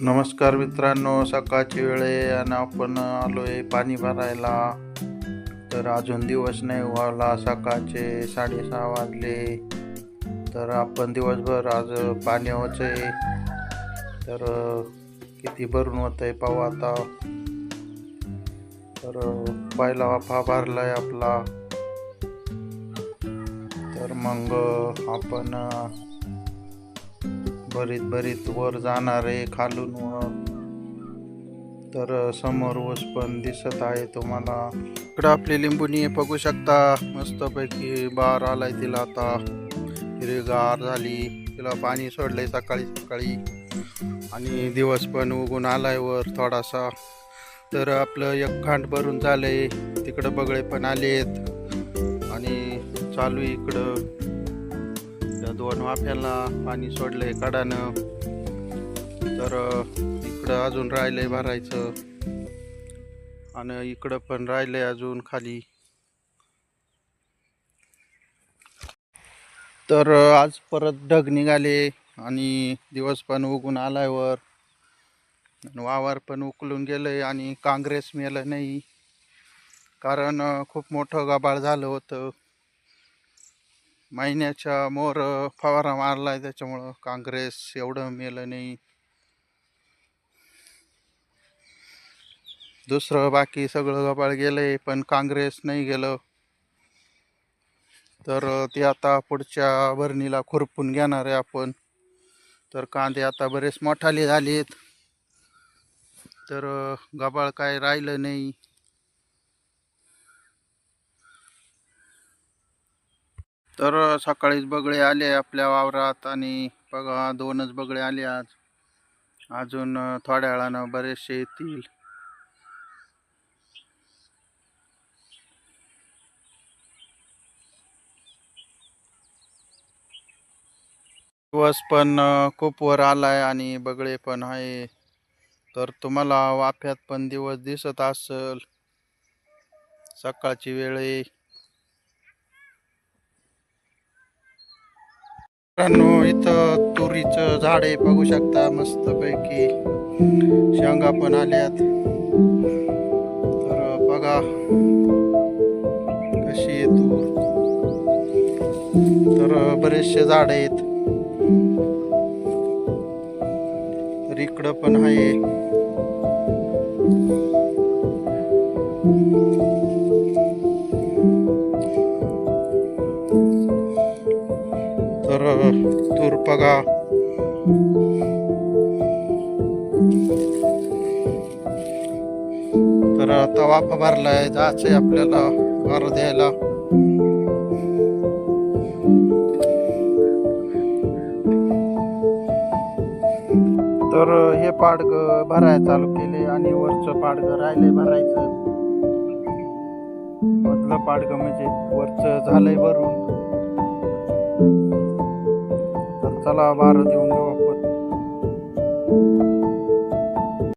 नमस्कार मित्रांनो सकाळची वेळ आहे आणि आपण आलो आहे पाणी भरायला. तर अजून दिवस नाही व्हावला सकाळचे साडेसहा वाजले. तर आपण दिवसभर आज पाणी पाण्यावरच आहे तर किती भरून होत आहे पाहू आता. तर पहिला वाफा आहे आपला. तर मग आपण बरीत बरीत वर जाणार आहे खालून वर. तर समोर ऊस पण दिसत आहे तुम्हाला. इकडं आपली लिंबुनी बघू शकता. मस्तपैकी बार आलाय तिला आता. हिरवीगार झाली. तिला पाणी सोडलंय सकाळी सकाळी. आणि दिवस पण उगून आलाय वर थोडासा. तर आपलं एक खांड भरून झालंय. तिकडं बगळे पण आलेत. आणि चालू आहे इकडं. त्या दोन वाफ्याला पाणी सोडलंय कडानं. तर इकडं अजून राहिलंय भरायचं. आणि इकडं पण राहिलंय अजून खाली. तर आज परत ढग निघाले आणि दिवस पण उगून आलायवर. वावर पण उकलून गेलंय आणि काँग्रेस मेलं नाही. कारण खूप मोठं गबाळ झालं होतं. महिन्याच्या मोर फवारा मारला आहे त्याच्यामुळं काँग्रेस एवढं मेलं नाही. दुसरं बाकी सगळं गबाळ गेलंय पण काँग्रेस नाही गेलं. तर ते आता पुढच्या भरणीला खुरपून घेणार आहे आपण. तर कांदे आता बरेच मोठाले झालेत. तर गबाळ काय राहिलं नाही. तर सकाळीच बगळे आले आपल्या वावरात आणि बघा दोनच बगळे आले आज. अजून थोड्या वेळानं बरेचसे येतील. दिवस पण खूप वर आलाय आणि बगळे पण आहे. तर तुम्हाला वाफ्यात पण दिवस दिसत असल. सकाळची वेळ मित्रांनो इथं तुरीचं झाड आहे बघू शकता मस्तपैकी. शेंगा पण आल्यात. तर बघा. कशी आहे तूर. तर बरेचसे झाड आहेत. तर इकडं पण आहे. तर तूर बघा तर तवा भरलाय जायचंय आपल्याला वार द्यायला. तर हे पाडग भरायला चालू केले आणि वरचं पाडग राहिलंय भरायचं. मधलं पाडग म्हणजे वरचं झालंय भरून. तर चला बारा देऊन घेऊ आपण